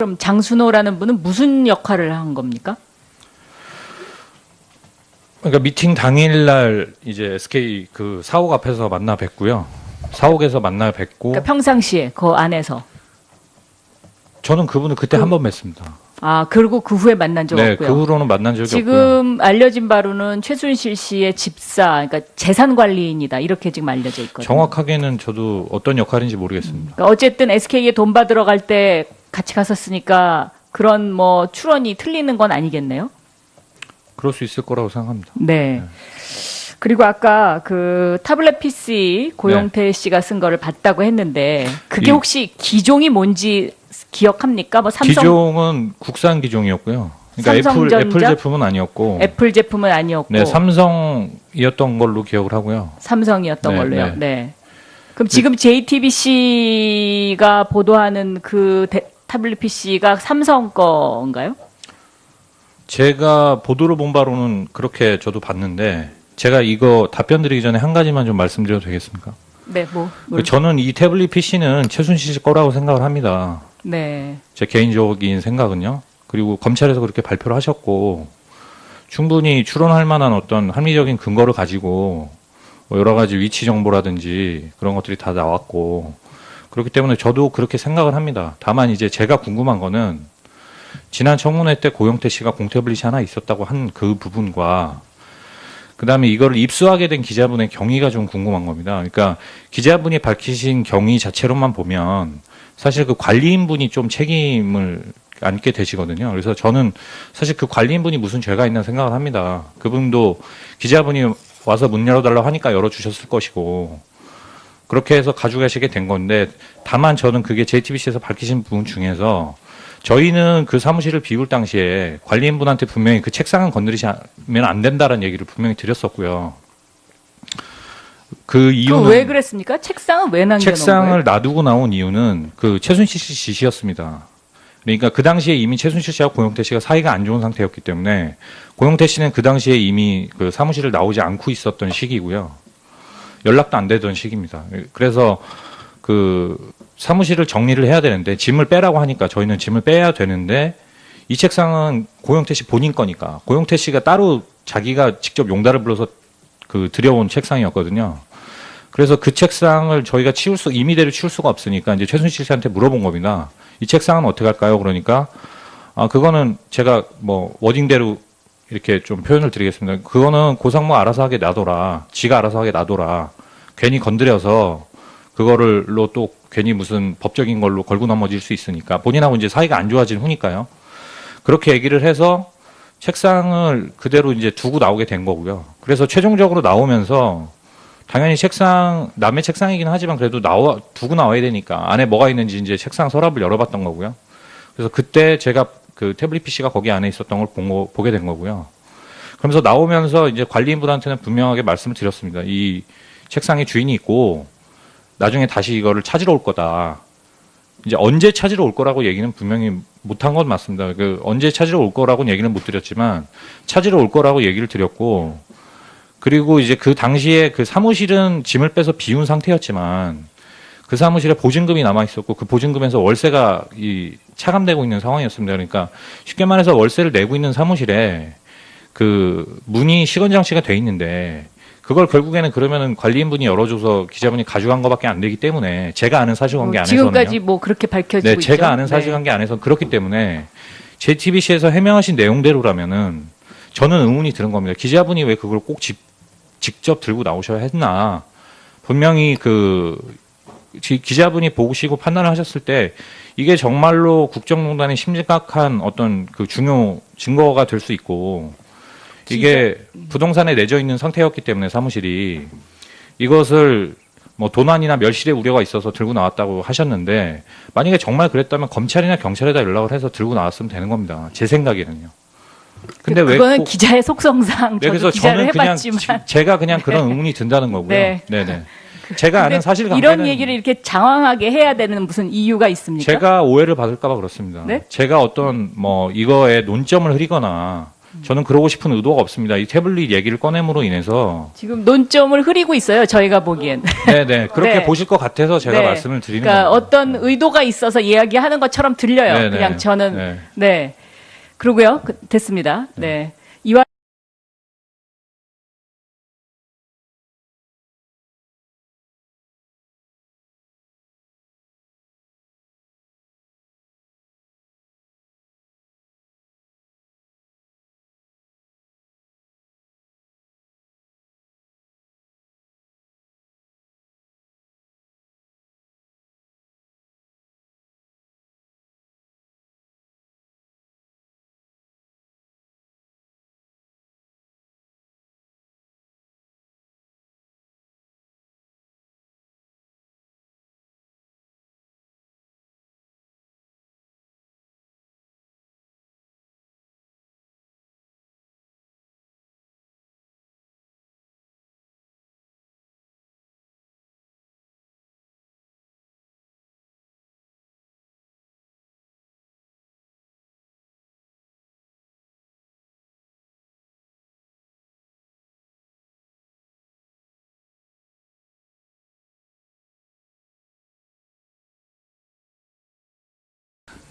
그럼 장순호라는 분은 무슨 역할을 한 겁니까? 그러니까 미팅 당일날 이제 SK 그 사옥 앞에서 만나 뵙고요. 사옥에서 만나 뵙고 그러니까 평상시에 그 안에서. 저는 그분을 그때 그- 한 번 뵀습니다. 아 그리고 그 후에 만난 적 네, 없고요. 그 후로는 만난 적이 없고요. 지금 알려진 바로는 최순실 씨의 집사, 그러니까 재산 관리인이다 이렇게 지금 알려져 있거든요. 정확하게는 저도 어떤 역할인지 모르겠습니다. 그러니까 어쨌든 SK에 돈 받으러 갈 때 같이 갔었으니까 그런 뭐 출원이 틀리는 건 아니겠네요. 그럴 수 있을 거라고 생각합니다. 네. 그리고 아까 그 타블렛 PC 고용태 씨가 쓴 거를 봤다고 했는데 그게 네. 이- 혹시 기종이 뭔지 기억합니까? 뭐 삼성 기종은 국산 기종이었고요. 그러니까 애플? 애플 제품은 아니었고 애플 제품은 아니었고 네, 삼성이었던 걸로 기억을 하고요. 삼성이었던 네, 걸로요. 네. 네. 그럼 지금 JTBC가 보도하는 그 대- 타블릿 PC가 삼성 거인가요? 제가 보도를 본 바로는 그렇게 저도 봤는데 제가 이거 답변 드리기 전에 한 가지만 좀 말씀드려도 되겠습니까? 네, 뭐. 그 뭘- 저는 이 태블릿 PC는 최순실 씨 거라고 생각을 합니다. 네. 제 개인적인 생각은요. 그리고 검찰에서 그렇게 발표를 하셨고 충분히 추론할 만한 어떤 합리적인 근거를 가지고 뭐 여러 가지 위치 정보라든지 그런 것들이 다 나왔고 그렇기 때문에 저도 그렇게 생각을 합니다. 다만 이제 제가 궁금한 거는 지난 청문회 때 고영태 씨가 공태블릿이 하나 있었다고 한 그 부분과 그다음에 이거를 입수하게 된 기자분의 경위가 좀 궁금한 겁니다. 그러니까 기자분이 밝히신 경위 자체로만 보면 사실 그 관리인분이 좀 책임을 안게 되시거든요. 그래서 저는 사실 그 관리인분이 무슨 죄가 있나 생각을 합니다. 그분도 기자분이 와서 문 열어달라고 하니까 열어주셨을 것이고 그렇게 해서 가져가시게 된 건데 다만 저는 그게 JTBC에서 밝히신 부분 중에서 저희는 그 사무실을 비울 당시에 관리인분한테 분명히 그 책상은 건드리시면 안 된다는 얘기를 분명히 드렸었고요. 그 이유는 그왜 그랬습니까? 책상은 왜 남겨놓은 책상을 거예요? 놔두고 나온 이유는 그 최순실 씨 지시였습니다. 그러니까 그 당시에 이미 최순실 씨와 고영태 씨가 사이가 안 좋은 상태였기 때문에 고영태 씨는 그 당시에 이미 그 사무실을 나오지 않고 있었던 시기고요. 연락도 안 되던 시기입니다. 그래서 그 사무실을 정리를 해야 되는데 짐을 빼라고 하니까 저희는 짐을 빼야 되는데 이 책상은 고영태 씨 본인 거니까 고영태 씨가 따로 자기가 직접 용달을 불러서 그 들여온 책상이었거든요. 그래서 그 책상을 저희가 치울 수 임의대로 치울 수가 없으니까 이제 최순실 씨한테 물어본 겁니다. 이 책상은 어떻게 할까요? 그러니까 아 그거는 제가 뭐 워딩대로 이렇게 좀 표현을 드리겠습니다. 그거는 고상모 알아서 하게 놔둬라. 지가 알아서 하게 놔둬라. 괜히 건드려서 그거를로 또 괜히 무슨 법적인 걸로 걸고 넘어질 수 있으니까 본인하고 이제 사이가 안 좋아진 후니까요. 그렇게 얘기를 해서 책상을 그대로 이제 두고 나오게 된 거고요. 그래서 최종적으로 나오면서 당연히 책상 남의 책상이긴 하지만 그래도 나와 두고 나와야 되니까 안에 뭐가 있는지 이제 책상 서랍을 열어봤던 거고요. 그래서 그때 제가 그 태블릿 PC가 거기 안에 있었던 걸본 거, 보게 된 거고요. 그러면서 나오면서 이제 관리인분한테는 분명하게 말씀을 드렸습니다. 이 책상에 주인이 있고 나중에 다시 이거를 찾으러 올 거다. 이제 언제 찾으러 올 거라고 얘기는 분명히 못한 건 맞습니다. 그 언제 찾으러 올 거라고는 얘기는 못 드렸지만 찾으러 올 거라고 얘기를 드렸고 그리고 이제 그 당시에 그 사무실은 짐을 빼서 비운 상태였지만 그 사무실에 보증금이 남아 있었고 그 보증금에서 월세가 이 차감되고 있는 상황이었습니다. 그러니까 쉽게 말해서 월세를 내고 있는 사무실에 그 문이 시건 장치가 돼 있는데 그걸 결국에는 그러면은 관리인분이 열어줘서 기자분이 가져간 것밖에 안 되기 때문에 제가 아는 사실관계 뭐 안에서는요. 지금까지 뭐 그렇게 밝혀지고 네, 있죠. 제가 아는 네. 사실관계 안에서 그렇기 때문에 JTBC에서 해명하신 내용대로라면은 저는 의문이 드는 겁니다. 기자분이 왜 그걸 꼭 직, 직접 들고 나오셔야 했나? 분명히 그 지- 기자분이 보시고 판단을 하셨을 때 이게 정말로 국정농단의 심각한 어떤 그 중요 증거가 될 수 있고 이게 부동산에 내져 있는 상태였기 때문에 사무실이 이것을 뭐 도난이나 멸실의 우려가 있어서 들고 나왔다고 하셨는데 만약에 정말 그랬다면 검찰이나 경찰에다 연락을 해서 들고 나왔으면 되는 겁니다. 제 생각에는요. 근데 왜 그거는 꼭- 기자의 속성상 네, 저도 그래서 기자를 저는 그냥 해봤지만 지- 제가 그냥 그런 의문이 든다는 거고요. 네. 네, 네. 제가 아는 근데 사실 관계는 이런 얘기를 이렇게 장황하게 해야 되는 무슨 이유가 있습니까? 제가 오해를 받을까봐 그렇습니다. 네? 제가 어떤 뭐 이거에 논점을 흐리거나 저는 그러고 싶은 의도가 없습니다. 이 태블릿 얘기를 꺼냄으로 인해서 지금 논점을 흐리고 있어요. 저희가 보기엔. 네네 그렇게 네. 보실 것 같아서 제가 네. 말씀을 드리는 그러니까 겁니다. 어떤 의도가 있어서 이야기하는 것처럼 들려요. 네, 네. 그냥 저는 네. 네. 그러고요. 그- 됐습니다. 네.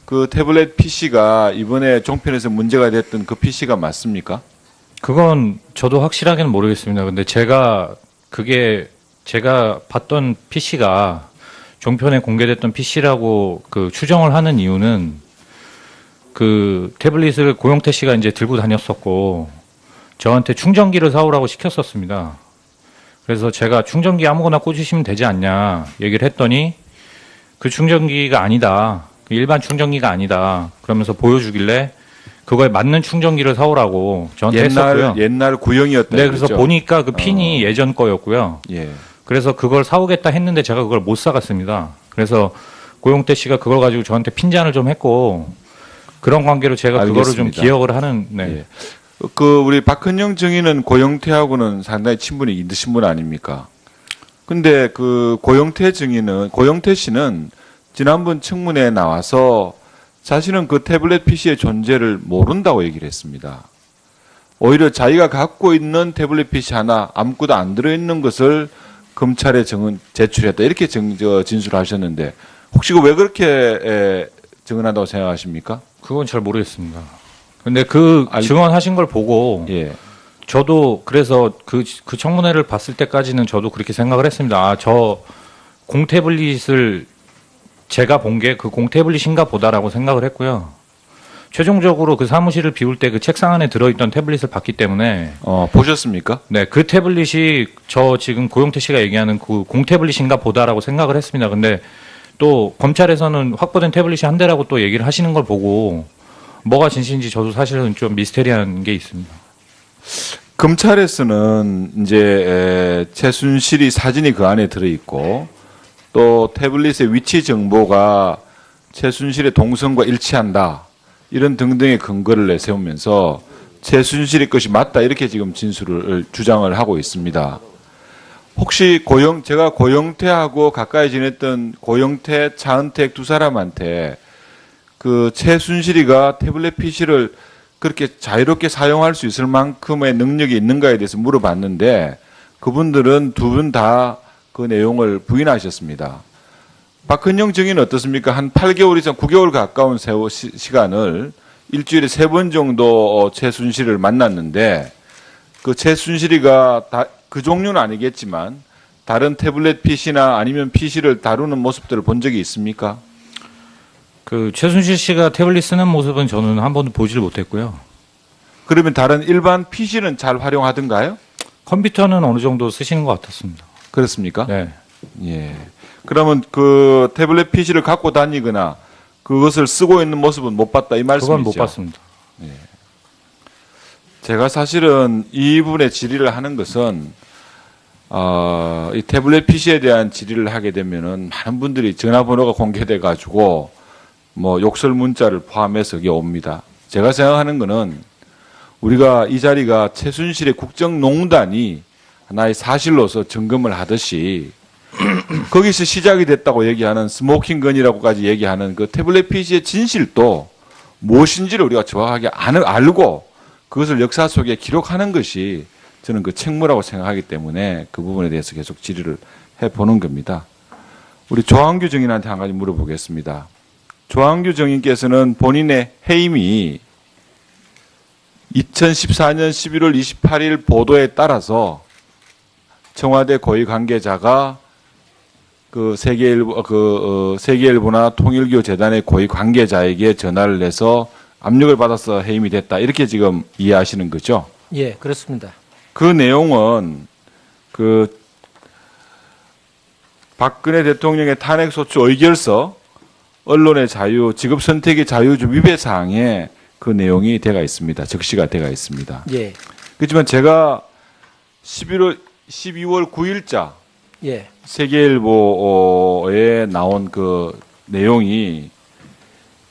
그 태블릿 PC가 이번에 종편에서 문제가 됐던 그 PC가 맞습니까? 그건 저도 확실하게는 모르겠습니다. 근데 제가 그게 제가 봤던 PC가 종편에 공개됐던 PC라고 그 추정을 하는 이유는 그 태블릿을 고용태 씨가 이제 들고 다녔었고 저한테 충전기를 사오라고 시켰었습니다. 그래서 제가 충전기 아무거나 꽂으시면 되지 않냐 얘기를 했더니 그 충전기가 아니다. 그 일반 충전기가 아니다. 그러면서 보여주길래 그거에 맞는 충전기를 사오라고 저한테 했었고요. 옛날 옛날 구형이었다. 네, 그래서 그랬죠? 보니까 그 핀이 예전 거였고요. 예. 그래서 그걸 사오겠다 했는데 제가 그걸 못 사갔습니다. 그래서 고용태 씨가 그걸 가지고 저한테 핀잔을 좀 했고 그런 관계로 제가 그거를 좀 알겠습니다. 기억을 하는 네. 예. 그 우리 박헌영 증인은 고영태하고는 상당히 친분이 있으신 분 아닙니까? 근데 그 고영태 증인은 고영태 씨는 지난번 청문회에 나와서 자신은 그 태블릿 PC의 존재를 모른다고 얘기를 했습니다. 오히려 자기가 갖고 있는 태블릿 PC 하나 아무것도 안 들어있는 것을 검찰에 증언 제출했다 이렇게 정, 저, 진술하셨는데 혹시 그 왜 그렇게 에, 증언한다고 생각하십니까? 그건 잘 모르겠습니다. 근데 그 알- 증언하신 걸 보고 예. 저도 그래서 그, 그 청문회를 봤을 때까지는 저도 그렇게 생각을 했습니다. 아, 저 공태블릿을 제가 본 게 그 공태블릿인가 보다라고 생각을 했고요. 최종적으로 그 사무실을 비울 때 그 책상 안에 들어있던 태블릿을 봤기 때문에 어, 보셨습니까? 네, 그 태블릿이 저 지금 고용태 씨가 얘기하는 그 공태블릿인가 보다라고 생각을 했습니다. 근데 또 검찰에서는 확보된 태블릿이 한 대라고 또 얘기를 하시는 걸 보고 뭐가 진실인지 저도 사실은 좀 미스테리한 게 있습니다. 검찰에서는 이제 에, 최순실이 사진이 그 안에 들어 있고 또 태블릿의 위치 정보가 최순실의 동선과 일치한다 이런 등등의 근거를 내세우면서 최순실의 것이 맞다 이렇게 지금 진술을 주장을 하고 있습니다. 혹시 고영 제가 고영태하고 가까이 지냈던 고영태 차은택 두 사람한테 그 최순실이가 태블릿 PC를 그렇게 자유롭게 사용할 수 있을 만큼의 능력이 있는가에 대해서 물어봤는데 그분들은 두 분 다 그 내용을 부인하셨습니다. 박헌영 증인은 어떻습니까? 한 8개월 이상 9개월 가까운 세월 시, 시간을 일주일에 세 번 정도 어, 최순실을 만났는데 그 최순실이가 다, 그 종류는 아니겠지만 다른 태블릿 PC나 아니면 PC를 다루는 모습들을 본 적이 있습니까? 그 최순실 씨가 태블릿 쓰는 모습은 저는 한 번도 보지를 못했고요. 그러면 다른 일반 PC는 잘 활용하던가요? 컴퓨터는 어느 정도 쓰시는 것 같았습니다. 그렇습니까? 네. 예. 그러면 그 태블릿 PC를 갖고 다니거나 그것을 쓰고 있는 모습은 못 봤다 이 말씀이죠? 그건 못 봤습니다. 제가 사실은 이 부분에 질의를 하는 것은 어, 이 태블릿 PC에 대한 질의를 하게 되면은 많은 분들이 전화번호가 공개돼 가지고 뭐 욕설 문자를 포함해서 이게 옵니다. 제가 생각하는 거는 우리가 이 자리가 최순실의 국정농단이 하나의 사실로서 점검을 하듯이 거기서 시작이 됐다고 얘기하는 스모킹건이라고까지 얘기하는 그 태블릿 PC의 진실도 무엇인지를 우리가 정확하게 알- 알고 그것을 역사 속에 기록하는 것이 저는 그 책무라고 생각하기 때문에 그 부분에 대해서 계속 질의를 해보는 겁니다. 우리 조항규 정인한테 한 가지 물어보겠습니다. 조항규 정인께서는 본인의 해임이 2014년 11월 28일 보도에 따라서 청와대 고위 관계자가 그 세계일보 그 어, 세계일보나 통일교 재단의 고위 관계자에게 전화를 해서 압력을 받아서 해임이 됐다 이렇게 지금 이해하시는 거죠? 예, 그렇습니다. 그 내용은 그 박근혜 대통령의 탄핵 소추 의결서 언론의 자유, 직업 선택의 자유 좀 위배 사항에 그 내용이 돼가 있습니다. 적시가 돼가 있습니다. 예, 그렇지만 제가 11월 12월 9일자 예, 세계일보에 나온 그 내용이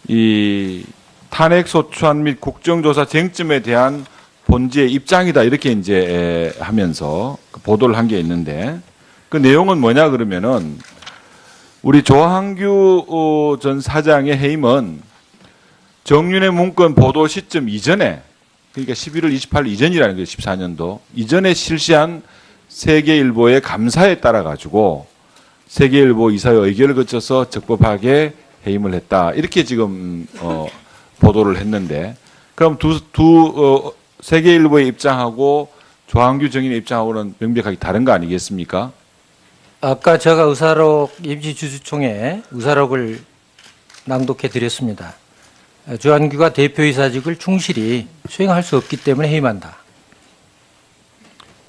이 탄핵 소추안 및 국정조사 쟁점에 대한 본지의 입장이다. 이렇게 이제 에, 하면서 그 보도를 한 게 있는데 그 내용은 뭐냐 그러면은 우리 조항규 어, 전 사장의 해임은 정윤의 문건 보도 시점 이전에 그러니까 11월 28일 이전이라는 거예요. 14년도 이전에 실시한 세계일보의 감사에 따라 가지고 세계일보 이사의 의결을 거쳐서 적법하게 해임을 했다 이렇게 지금 어, 보도를 했는데 그럼 두 두 어, 세계일보의 입장하고 조항규 정인의 입장하고는 명백하게 다른 거 아니겠습니까? 아까 제가 의사록 임시주주총회 의사록을 낭독해 드렸습니다. 주한규가 대표이사직을 충실히 수행할 수 없기 때문에 해임한다.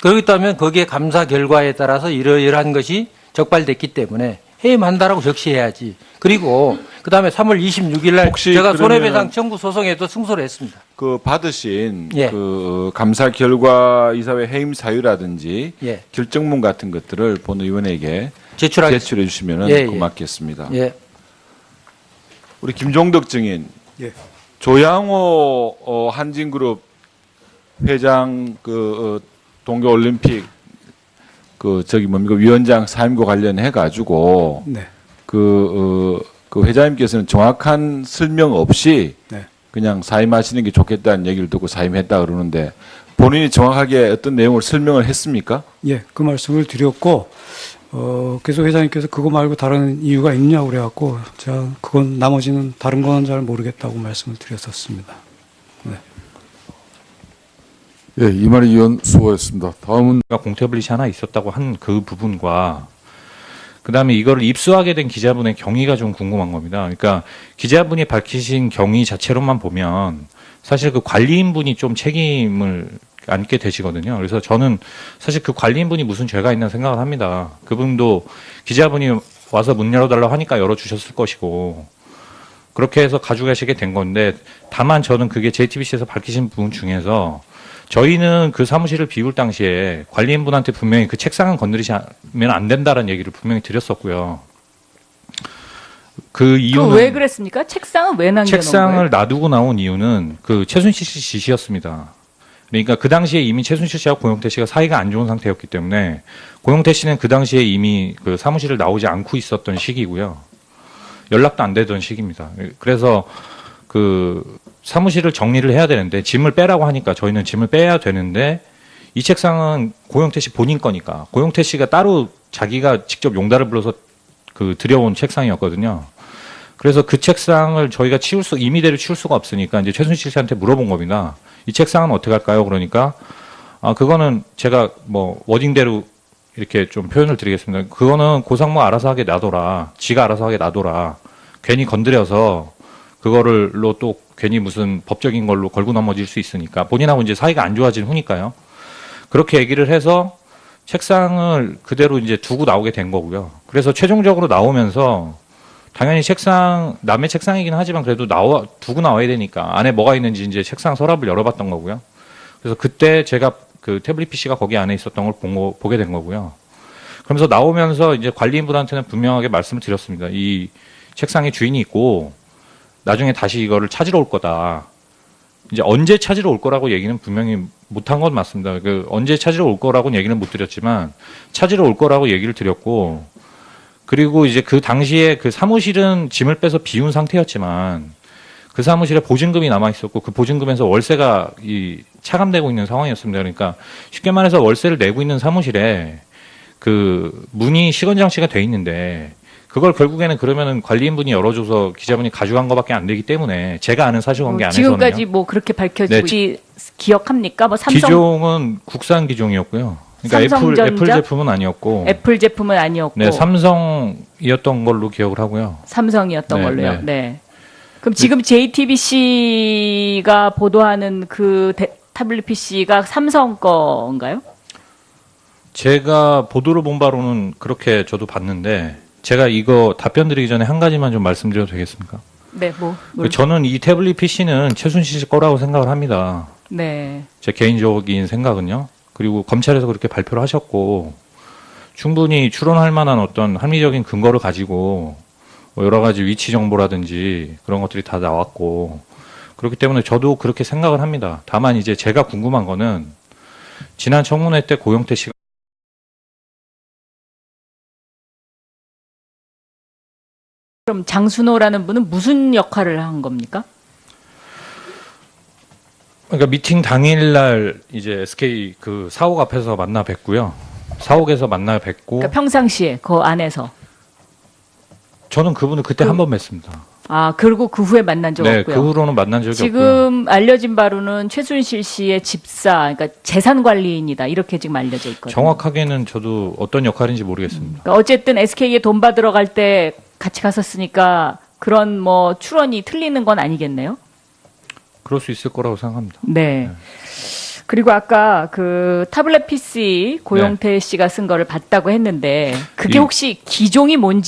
그렇다면 거기에 감사 결과에 따라서 이러이러한 것이 적발됐기 때문에 해임한다라고 적시해야지. 그리고 그 다음에 3월 26일 날 제가 손해배상 청구 소송에도 승소를 했습니다. 그 받으신 예. 그 감사 결과 이사회 해임 사유라든지 예. 결정문 같은 것들을 본 의원에게 제출하겠습니다. 제출해 주시면 예, 예. 고맙겠습니다. 예. 우리 김종덕 증인, 예. 조양호 어, 한진그룹 회장 그 어, 동계 올림픽 그 저기 뭡니까 위원장 사임과 관련해 가지고 네. 그, 어, 그 회장님께서는 정확한 설명 없이 네. 그냥 사임하시는 게 좋겠다는 얘기를 듣고 사임했다 그러는데 본인이 정확하게 어떤 내용을 설명을 했습니까? 예, 그 말씀을 드렸고, 어, 계속 회장님께서 그거 말고 다른 이유가 있냐고 그래갖고, 제가 그건 나머지는 다른 건 잘 모르겠다고 말씀을 드렸었습니다. 예, 이만희 의원 수고했습니다. 다음은 가 공태블릿이 하나 있었다고 한 그 부분과 그다음에 이거를 입수하게 된 기자분의 경위가 좀 궁금한 겁니다. 그러니까 기자분이 밝히신 경위 자체로만 보면 사실 그 관리인분이 좀 책임을 안게 되시거든요. 그래서 저는 사실 그 관리인분이 무슨 죄가 있나 생각을 합니다. 그분도 기자분이 와서 문 열어달라고 하니까 열어주셨을 것이고 그렇게 해서 가져가시게 된 건데 다만 저는 그게 JTBC에서 밝히신 부분 중에서 저희는 그 사무실을 비울 당시에 관리인분한테 분명히 그 책상은 건드리시면 안 된다는 얘기를 분명히 드렸었고요. 그 이유는 그왜 그랬습니까? 책상은 왜 남겨놓은 책상을 거예요? 놔두고 나온 이유는 그 최순실 씨 지시였습니다. 그러니까 그 당시에 이미 최순실 씨와 고영태 씨가 사이가 안 좋은 상태였기 때문에 고영태 씨는 그 당시에 이미 그 사무실을 나오지 않고 있었던 시기고요. 연락도 안 되던 시기입니다. 그래서 그 사무실을 정리를 해야 되는데 짐을 빼라고 하니까 저희는 짐을 빼야 되는데 이 책상은 고영태 씨 본인 거니까 고영태 씨가 따로 자기가 직접 용달을 불러서 그 들여온 책상이었거든요. 그래서 그 책상을 저희가 치울 수 임의대로 치울 수가 없으니까 이제 최순실 씨한테 물어본 겁니다. 이 책상은 어떻게 할까요? 그러니까 아 그거는 제가 뭐 워딩대로 이렇게 좀 표현을 드리겠습니다. 그거는 고상모 알아서 하게 놔둬라. 지가 알아서 하게 놔둬라. 괜히 건드려서 그거를로 또 괜히 무슨 법적인 걸로 걸고 넘어질 수 있으니까 본인하고 이제 사이가 안 좋아진 후니까요. 그렇게 얘기를 해서 책상을 그대로 이제 두고 나오게 된 거고요. 그래서 최종적으로 나오면서 당연히 책상 남의 책상이긴 하지만 그래도 나와 두고 나와야 되니까 안에 뭐가 있는지 이제 책상 서랍을 열어봤던 거고요. 그래서 그때 제가 그 태블릿 PC가 거기 안에 있었던 걸본 거, 보게 된 거고요. 그러면서 나오면서 이제 관리인분한테는 분명하게 말씀을 드렸습니다. 이 책상에 주인이 있고 나중에 다시 이거를 찾으러 올 거다. 이제 언제 찾으러 올 거라고 얘기는 분명히 못한 건 맞습니다. 그 언제 찾으러 올 거라고는 얘기는 못 드렸지만 찾으러 올 거라고 얘기를 드렸고 그리고 이제 그 당시에 그 사무실은 짐을 빼서 비운 상태였지만 그 사무실에 보증금이 남아 있었고 그 보증금에서 월세가 이 차감되고 있는 상황이었습니다. 그러니까 쉽게 말해서 월세를 내고 있는 사무실에 그 문이 시건 장치가 돼 있는데 그걸 결국에는 그러면은 관리인분이 열어줘서 기자분이 가져간 것밖에 안 되기 때문에 제가 아는 사실관계 뭐 안에서는요. 지금까지 뭐 그렇게 밝혀지고 네, 있- 기억합니까? 뭐 삼성 기종은 국산 기종이었고요. 그러니까 애플, 삼성전자? 애플 제품은 아니었고, 애플 제품은 아니었고 네 삼성이었던 걸로 기억을 하고요. 삼성이었던 네, 걸로요. 네. 네. 그럼 지금 JTBC가 보도하는 그 대- 타블릿 PC가 삼성 거인가요? 제가 보도를 본 바로는 그렇게 저도 봤는데 제가 이거 답변 드리기 전에 한 가지만 좀 말씀드려도 되겠습니까? 네, 뭐, 뭘- 저는 이 태블릿 PC는 최순실 씨 거라고 생각을 합니다. 네. 제 개인적인 생각은요. 그리고 검찰에서 그렇게 발표를 하셨고 충분히 추론할 만한 어떤 합리적인 근거를 가지고 뭐 여러 가지 위치 정보라든지 그런 것들이 다 나왔고 그렇기 때문에 저도 그렇게 생각을 합니다. 다만 이제 제가 궁금한 거는 지난 청문회 때 고영태 씨가 그럼 장순호라는 분은 무슨 역할을 한 겁니까? 그러니까 미팅 당일날 이제 SK 그 사옥 앞에서 만나 뵙고요. 사옥에서 만나 뵙고 그러니까 평상시에 그 안에서. 저는 그분을 그때 한번 뵀습니다. 아, 그리고 그 후에 만난 적 네, 없고요. 그 후로는 만난 적이 없고요. 지금 알려진 바로는 최순실 씨의 집사, 그러니까 재산 관리인이다 이렇게 지금 알려져 있거든요. 정확하게는 저도 어떤 역할인지 모르겠습니다. 그러니까 어쨌든 SK에 돈 받으러 갈 때 같이 갔었으니까 그런 뭐 추론이 틀리는 건 아니겠네요. 그럴 수 있을 거라고 생각합니다. 네. 그리고 아까 그 타블렛 PC 고용태 씨가 쓴 거를 봤다고 했는데 그게 이- 혹시 기종이 뭔지